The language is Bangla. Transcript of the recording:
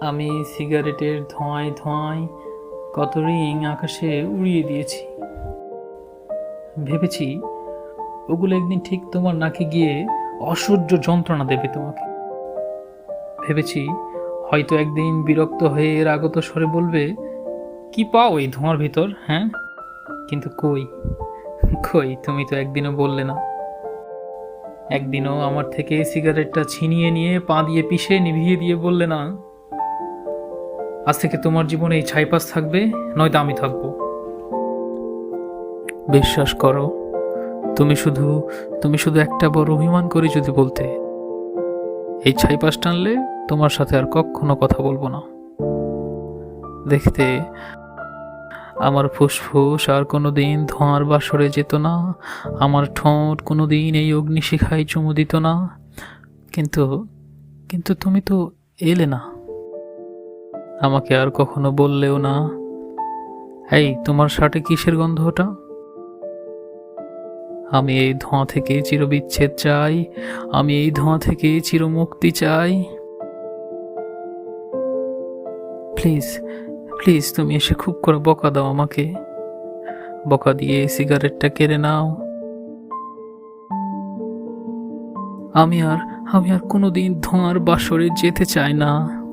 আমি সিগারেটের ধোঁয়ায় ধোঁয়ায় কত রিং আকাশে উড়িয়ে দিয়েছি। ভেবেছি ওগুলো একদিন ঠিক তোমার নাকে গিয়ে অসহ্য যন্ত্রণা দেবে তোমাকে। ভেবেছি হয়তো একদিন বিরক্ত হয়ে এর আগত স্বরে বলবে, কি পাও এই ধোঁয়ার ভিতর হ্যাঁ? কিন্তু কই? কই, তুমি তো একদিনও বললে না। একদিনও আমার থেকে সিগারেটটা ছিনিয়ে নিয়ে পা দিয়ে পিষে নিভিয়ে দিয়ে বললে না। আজ থেকে তোমার জীবনে এই ছাইপাস থাকবে, নয়তো আমি থাকব। বিশ্বাস করো, তুমি শুধু তুমি শুধু একটা বড় অভিমান করে যদি বলতে। এই ছাইপাস টানলে তোমার সাথে আর কখনো কথা বলব না। দেখতে আমার ফুসফুস আর কোনো দিন ধোঁয়ার বাসরে যেত না। আমার ঠোঁট কোনো দিন এই অগ্নিশিখায় চুমু দিত না। কিন্তু কিন্তু তুমি তো এলে না। আমাকে আর কখনো বললেও না। এই, তোমার শার্টে কিসের গন্ধ ওটা আমি এই ধোঁয়া থেকে চিরবিচ্ছেদ চাই। আমি এই ধোঁয়া থেকে চিরমুক্তি চাই। প্লিজ প্লিজ তুমি এসে খুব করে বকা দাও আমাকে। বকা দিয়ে সিগারেটটা কেড়ে নাও। আমি আর আমি আর কোনোদিন ধোঁয়ার বাসরে যেতে চাই না।